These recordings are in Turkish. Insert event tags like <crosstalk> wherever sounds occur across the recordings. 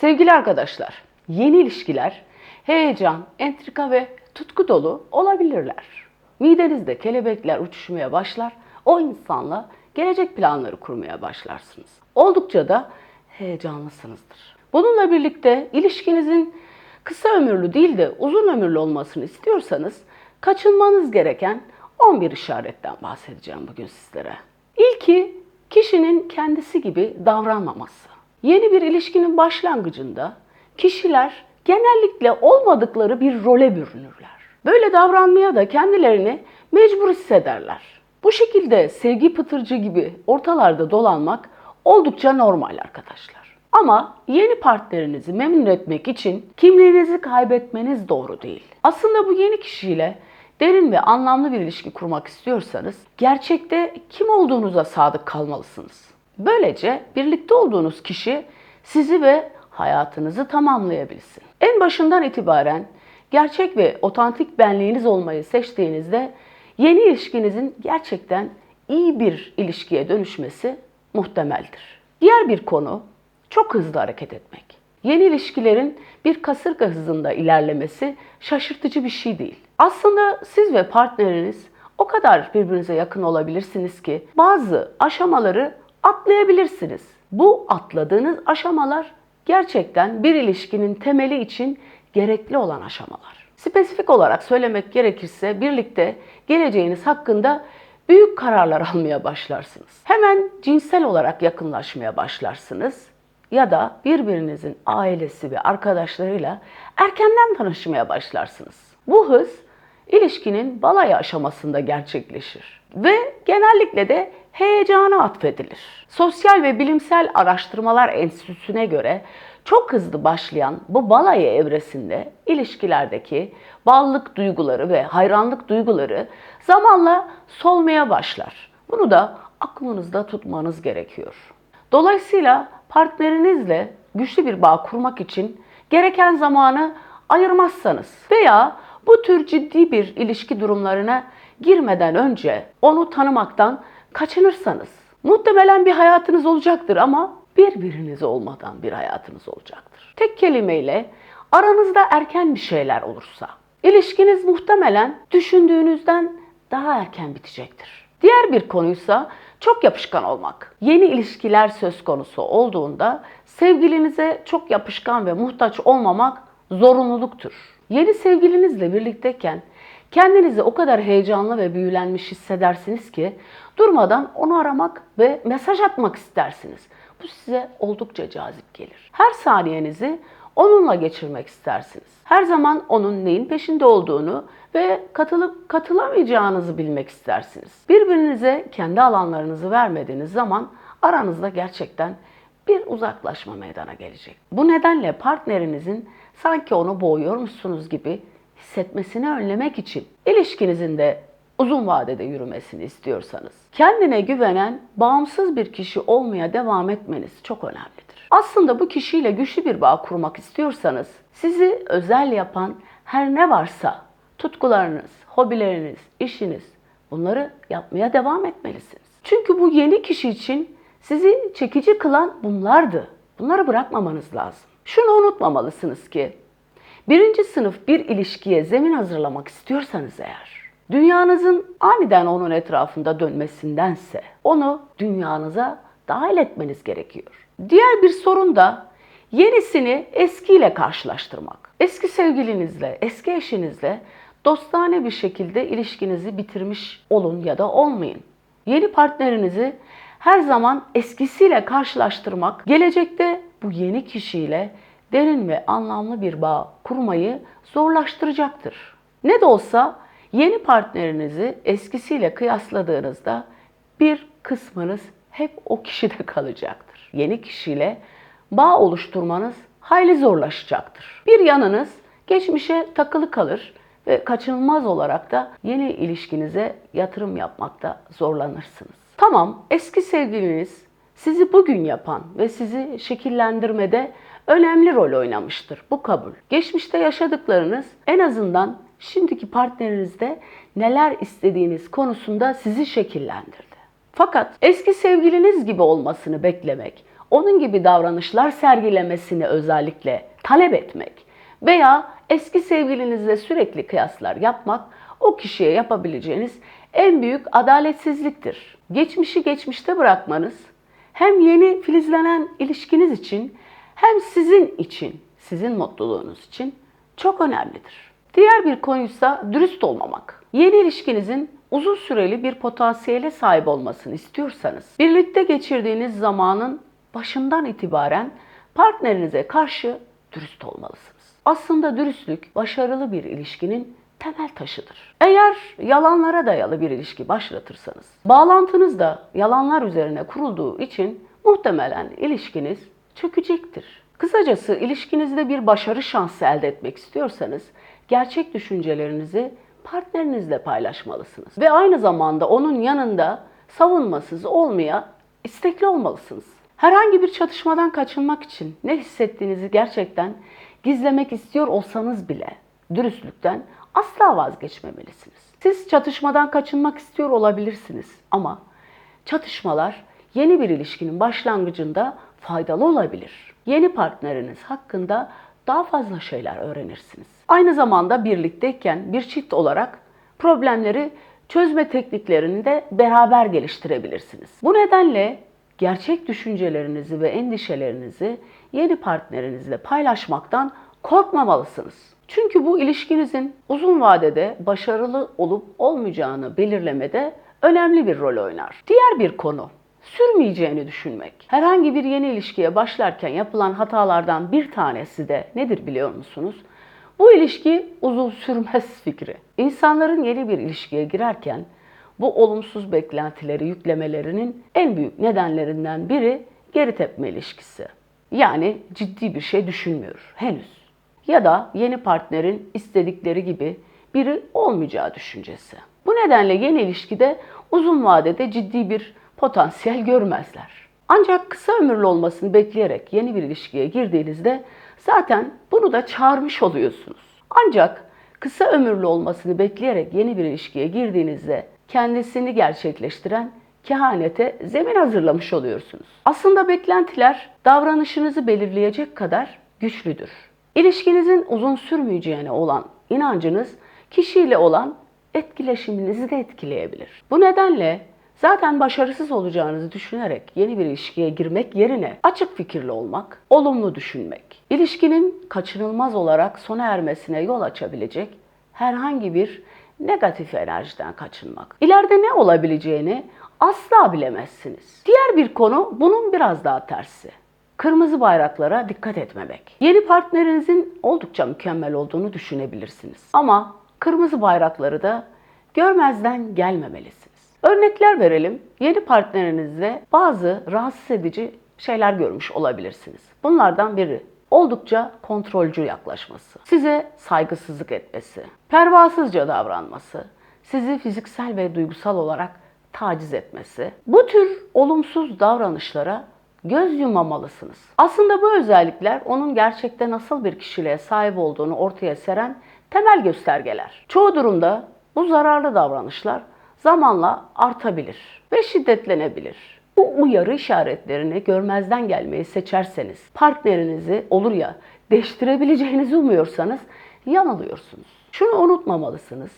Sevgili arkadaşlar, yeni ilişkiler heyecan, entrika ve tutku dolu olabilirler. Midenizde kelebekler uçuşmaya başlar, o insanla gelecek planları kurmaya başlarsınız. Oldukça da heyecanlısınızdır. Bununla birlikte ilişkinizin kısa ömürlü değil de uzun ömürlü olmasını istiyorsanız kaçınmanız gereken 11 işaretten bahsedeceğim bugün sizlere. İlki kişinin kendisi gibi davranmaması. Yeni bir ilişkinin başlangıcında kişiler genellikle olmadıkları bir role bürünürler. Böyle davranmaya da kendilerini mecbur hissederler. Bu şekilde sevgi pıtırcı gibi ortalarda dolanmak oldukça normal arkadaşlar. Ama yeni partnerinizi memnun etmek için kimliğinizi kaybetmeniz doğru değil. Aslında bu yeni kişiyle derin ve anlamlı bir ilişki kurmak istiyorsanız gerçekte kim olduğunuza sadık kalmalısınız. Böylece birlikte olduğunuz kişi sizi ve hayatınızı tamamlayabilsin. En başından itibaren gerçek ve otantik benliğiniz olmayı seçtiğinizde yeni ilişkinizin gerçekten iyi bir ilişkiye dönüşmesi muhtemeldir. Diğer bir konu çok hızlı hareket etmek. Yeni ilişkilerin bir kasırga hızında ilerlemesi şaşırtıcı bir şey değil. Aslında siz ve partneriniz o kadar birbirinize yakın olabilirsiniz ki bazı aşamaları atlayabilirsiniz. Bu atladığınız aşamalar gerçekten bir ilişkinin temeli için gerekli olan aşamalar. Spesifik olarak söylemek gerekirse birlikte geleceğiniz hakkında büyük kararlar almaya başlarsınız. Hemen cinsel olarak yakınlaşmaya başlarsınız ya da birbirinizin ailesi ve arkadaşlarıyla erkenden tanışmaya başlarsınız. Bu hız ilişkinin balayı aşamasında gerçekleşir ve genellikle de heyecana atfedilir. Sosyal ve Bilimsel Araştırmalar Enstitüsü'ne göre çok hızlı başlayan bu balayı evresinde ilişkilerdeki bağlılık duyguları ve hayranlık duyguları zamanla solmaya başlar. Bunu da aklınızda tutmanız gerekiyor. Dolayısıyla partnerinizle güçlü bir bağ kurmak için gereken zamanı ayırmazsanız veya bu tür ciddi bir ilişki durumlarına girmeden önce onu tanımaktan kaçınırsanız muhtemelen bir hayatınız olacaktır ama birbiriniz olmadan bir hayatınız olacaktır. Tek kelimeyle aranızda erken bir şeyler olursa ilişkiniz muhtemelen düşündüğünüzden daha erken bitecektir. Diğer bir konuysa çok yapışkan olmak. Yeni ilişkiler söz konusu olduğunda sevgilinize çok yapışkan ve muhtaç olmamak zorunluluktur. Yeni sevgilinizle birlikteyken kendinizi o kadar heyecanlı ve büyülenmiş hissedersiniz ki durmadan onu aramak ve mesaj atmak istersiniz. Bu size oldukça cazip gelir. Her saniyenizi onunla geçirmek istersiniz. Her zaman onun neyin peşinde olduğunu ve katılıp katılamayacağınızı bilmek istersiniz. Birbirinize kendi alanlarınızı vermediğiniz zaman aranızda gerçekten bir uzaklaşma meydana gelecek. Bu nedenle partnerinizin sanki onu boğuyormuşsunuz gibi hissetmesini önlemek için ilişkinizin de uzun vadede yürümesini istiyorsanız kendine güvenen, bağımsız bir kişi olmaya devam etmeniz çok önemlidir. Aslında bu kişiyle güçlü bir bağ kurmak istiyorsanız sizi özel yapan her ne varsa tutkularınız, hobileriniz, işiniz bunları yapmaya devam etmelisiniz. Çünkü bu yeni kişi için sizi çekici kılan bunlardı. Bunları bırakmamanız lazım. Şunu unutmamalısınız ki birinci sınıf bir ilişkiye zemin hazırlamak istiyorsanız eğer dünyanızın aniden onun etrafında dönmesindense onu dünyanıza dahil etmeniz gerekiyor. Diğer bir sorun da yenisini eskiyle karşılaştırmak. Eski sevgilinizle, eski eşinizle dostane bir şekilde ilişkinizi bitirmiş olun ya da olmayın. Yeni partnerinizi her zaman eskisiyle karşılaştırmak gelecekte bu yeni kişiyle derin ve anlamlı bir bağ kurmayı zorlaştıracaktır. Ne de olsa yeni partnerinizi eskisiyle kıyasladığınızda bir kısmınız hep o kişide <laughs> kalacaktır. Yeni kişiyle bağ oluşturmanız hayli zorlaşacaktır. Bir yanınız geçmişe takılı kalır ve kaçınılmaz olarak da yeni ilişkinize yatırım yapmakta zorlanırsınız. Tamam, eski sevgiliniz sizi bugün yapan ve sizi şekillendirmede önemli rol oynamıştır. Bu kabul. Geçmişte yaşadıklarınız en azından şimdiki partnerinizde neler istediğiniz konusunda sizi şekillendirdi. Fakat eski sevgiliniz gibi olmasını beklemek, onun gibi davranışlar sergilemesini özellikle talep etmek veya eski sevgilinizle sürekli kıyaslar yapmak o kişiye yapabileceğiniz en büyük adaletsizliktir. Geçmişi geçmişte bırakmanız hem yeni filizlenen ilişkiniz için hem sizin için, sizin mutluluğunuz için çok önemlidir. Diğer bir konuysa dürüst olmamak. Yeni ilişkinizin uzun süreli bir potansiyele sahip olmasını istiyorsanız, birlikte geçirdiğiniz zamanın başından itibaren partnerinize karşı dürüst olmalısınız. Aslında dürüstlük başarılı bir ilişkinin temel taşıdır. Eğer yalanlara dayalı bir ilişki başlatırsanız, bağlantınız da yalanlar üzerine kurulduğu için muhtemelen ilişkiniz çökecektir. Kısacası ilişkinizde bir başarı şansı elde etmek istiyorsanız gerçek düşüncelerinizi partnerinizle paylaşmalısınız. Ve aynı zamanda onun yanında savunmasız olmaya istekli olmalısınız. Herhangi bir çatışmadan kaçınmak için ne hissettiğinizi gerçekten gizlemek istiyor olsanız bile dürüstlükten asla vazgeçmemelisiniz. Siz çatışmadan kaçınmak istiyor olabilirsiniz ama çatışmalar yeni bir ilişkinin başlangıcında faydalı olabilir. Yeni partneriniz hakkında daha fazla şeyler öğrenirsiniz. Aynı zamanda birlikteyken bir çift olarak problemleri çözme tekniklerini de beraber geliştirebilirsiniz. Bu nedenle gerçek düşüncelerinizi ve endişelerinizi yeni partnerinizle paylaşmaktan korkmamalısınız. Çünkü bu ilişkinizin uzun vadede başarılı olup olmayacağını belirlemede önemli bir rol oynar. Diğer bir konu sürmeyeceğini düşünmek. Herhangi bir yeni ilişkiye başlarken yapılan hatalardan bir tanesi de nedir biliyor musunuz? Bu ilişki uzun sürmez fikri. İnsanların yeni bir ilişkiye girerken bu olumsuz beklentileri yüklemelerinin en büyük nedenlerinden biri geri tepme ilişkisi. Yani ciddi bir şey düşünmüyor henüz. Ya da yeni partnerin istedikleri gibi biri olmayacağı düşüncesi. Bu nedenle yeni ilişkide uzun vadede ciddi bir potansiyel görmezler. Ancak kısa ömürlü olmasını bekleyerek yeni bir ilişkiye girdiğinizde zaten bunu da çağırmış oluyorsunuz. Ancak kısa ömürlü olmasını bekleyerek yeni bir ilişkiye girdiğinizde kendisini gerçekleştiren kehanete zemin hazırlamış oluyorsunuz. Aslında beklentiler davranışınızı belirleyecek kadar güçlüdür. İlişkinizin uzun sürmeyeceğine olan inancınız kişiyle olan etkileşiminizi de etkileyebilir. Bu nedenle zaten başarısız olacağınızı düşünerek yeni bir ilişkiye girmek yerine açık fikirli olmak, olumlu düşünmek, ilişkinin kaçınılmaz olarak sona ermesine yol açabilecek herhangi bir negatif enerjiden kaçınmak. İleride ne olabileceğini asla bilemezsiniz. Diğer bir konu bunun biraz daha tersi. Kırmızı bayraklara dikkat etmemek. Yeni partnerinizin oldukça mükemmel olduğunu düşünebilirsiniz. Ama kırmızı bayrakları da görmezden gelmemelisiniz. Örnekler verelim. Yeni partnerinizle bazı rahatsız edici şeyler görmüş olabilirsiniz. Bunlardan biri oldukça kontrolcü yaklaşması, size saygısızlık etmesi, pervasızca davranması, sizi fiziksel ve duygusal olarak taciz etmesi. Bu tür olumsuz davranışlara göz yumamalısınız. Aslında bu özellikler onun gerçekte nasıl bir kişiliğe sahip olduğunu ortaya seren temel göstergeler. Çoğu durumda bu zararlı davranışlar zamanla artabilir ve şiddetlenebilir. Bu uyarı işaretlerini görmezden gelmeyi seçerseniz, partnerinizi olur ya değiştirebileceğinizi umuyorsanız yanılıyorsunuz. Şunu unutmamalısınız.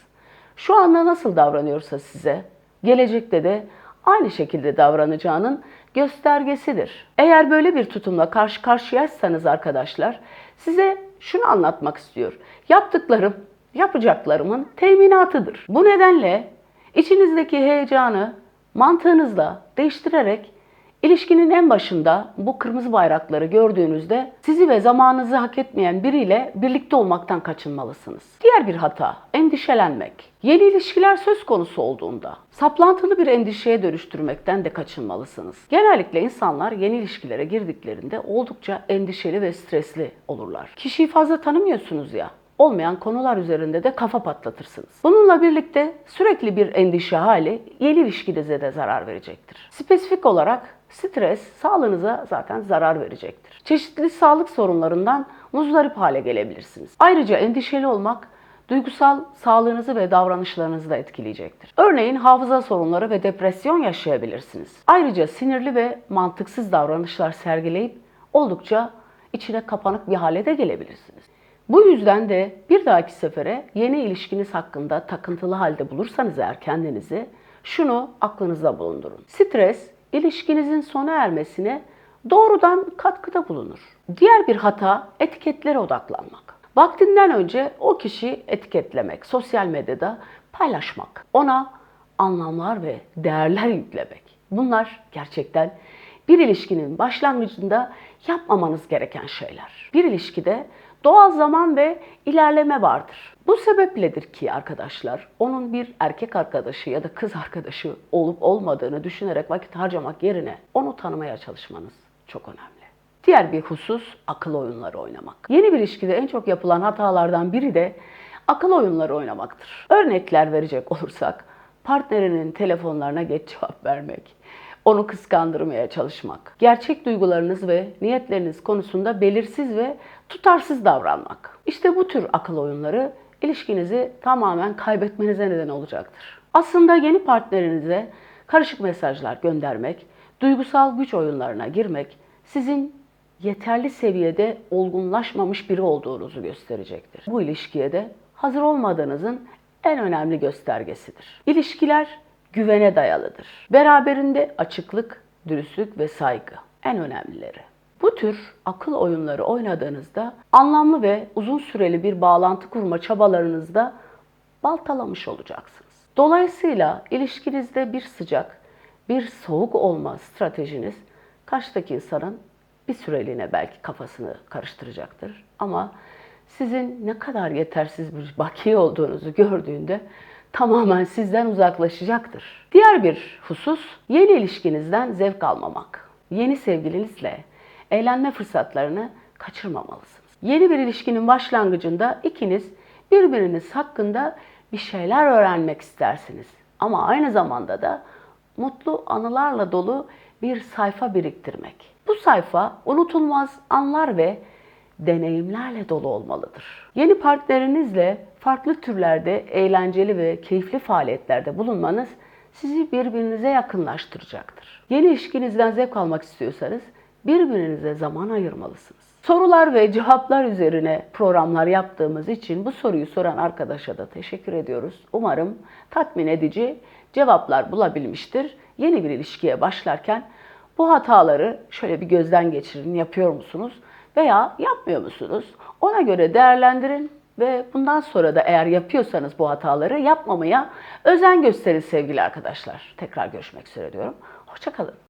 Şu anda nasıl davranıyorsa size, gelecekte de aynı şekilde davranacağının göstergesidir. Eğer böyle bir tutumla karşı karşıyaysanız arkadaşlar, size şunu anlatmak istiyor. Yaptıklarım, yapacaklarımın teminatıdır. Bu nedenle içinizdeki heyecanı mantığınızla değiştirerek ilişkinin en başında bu kırmızı bayrakları gördüğünüzde sizi ve zamanınızı hak etmeyen biriyle birlikte olmaktan kaçınmalısınız. Diğer bir hata, endişelenmek. Yeni ilişkiler söz konusu olduğunda saplantılı bir endişeye dönüştürmekten de kaçınmalısınız. Genellikle insanlar yeni ilişkilere girdiklerinde oldukça endişeli ve stresli olurlar. Kişiyi fazla tanımıyorsunuz ya olmayan konular üzerinde de kafa patlatırsınız. Bununla birlikte sürekli bir endişe hali yeni ilişkinize de zarar verecektir. Spesifik olarak stres sağlığınıza zaten zarar verecektir. Çeşitli sağlık sorunlarından muzdarip hale gelebilirsiniz. Ayrıca endişeli olmak duygusal sağlığınızı ve davranışlarınızı da etkileyecektir. Örneğin hafıza sorunları ve depresyon yaşayabilirsiniz. Ayrıca sinirli ve mantıksız davranışlar sergileyip oldukça içine kapanık bir hale de gelebilirsiniz. Bu yüzden de bir dahaki sefere yeni ilişkiniz hakkında takıntılı halde bulursanız eğer kendinizi şunu aklınızda bulundurun. Stres ilişkinizin sona ermesine doğrudan katkıda bulunur. Diğer bir hata etiketlere odaklanmak. Vaktinden önce o kişiyi etiketlemek, sosyal medyada paylaşmak, ona anlamlar ve değerler yüklemek. Bunlar gerçekten bir ilişkinin başlangıcında yapmamanız gereken şeyler. Bir ilişkide doğal zaman ve ilerleme vardır. Bu sebepledir ki arkadaşlar onun bir erkek arkadaşı ya da kız arkadaşı olup olmadığını düşünerek vakit harcamak yerine onu tanımaya çalışmanız çok önemli. Diğer bir husus akıl oyunları oynamak. Yeni bir ilişkide en çok yapılan hatalardan biri de akıl oyunları oynamaktır. Örnekler verecek olursak partnerinin telefonlarına geç cevap vermek, onu kıskandırmaya çalışmak, gerçek duygularınız ve niyetleriniz konusunda belirsiz ve tutarsız davranmak. İşte bu tür akıl oyunları ilişkinizi tamamen kaybetmenize neden olacaktır. Aslında yeni partnerinize karışık mesajlar göndermek, duygusal güç oyunlarına girmek sizin yeterli seviyede olgunlaşmamış biri olduğunuzu gösterecektir. Bu ilişkiye de hazır olmadığınızın en önemli göstergesidir. İlişkiler güvene dayalıdır. Beraberinde açıklık, dürüstlük ve saygı en önemlileri. Bu tür akıl oyunları oynadığınızda anlamlı ve uzun süreli bir bağlantı kurma çabalarınızda baltalamış olacaksınız. Dolayısıyla ilişkinizde bir sıcak, bir soğuk olma stratejiniz karşıdaki insanın bir süreliğine belki kafasını karıştıracaktır. Ama sizin ne kadar yetersiz bir bakiye olduğunuzu gördüğünde tamamen sizden uzaklaşacaktır. Diğer bir husus yeni ilişkinizden zevk almamak. Yeni sevgilinizle eğlenme fırsatlarını kaçırmamalısınız. Yeni bir ilişkinin başlangıcında ikiniz birbiriniz hakkında bir şeyler öğrenmek istersiniz. Ama aynı zamanda da mutlu anılarla dolu bir sayfa biriktirmek. Bu sayfa unutulmaz anlar ve deneyimlerle dolu olmalıdır. Yeni partnerinizle farklı türlerde eğlenceli ve keyifli faaliyetlerde bulunmanız sizi birbirinize yakınlaştıracaktır. Yeni ilişkinizden zevk almak istiyorsanız birbirinize zaman ayırmalısınız. Sorular ve cevaplar üzerine programlar yaptığımız için bu soruyu soran arkadaşa da teşekkür ediyoruz. Umarım tatmin edici cevaplar bulabilmiştir. Yeni bir ilişkiye başlarken bu hataları şöyle bir gözden geçirin. Yapıyor musunuz veya yapmıyor musunuz? Ona göre değerlendirin ve bundan sonra da eğer yapıyorsanız bu hataları yapmamaya özen gösterin sevgili arkadaşlar. Tekrar görüşmek üzere diyorum. Hoşçakalın.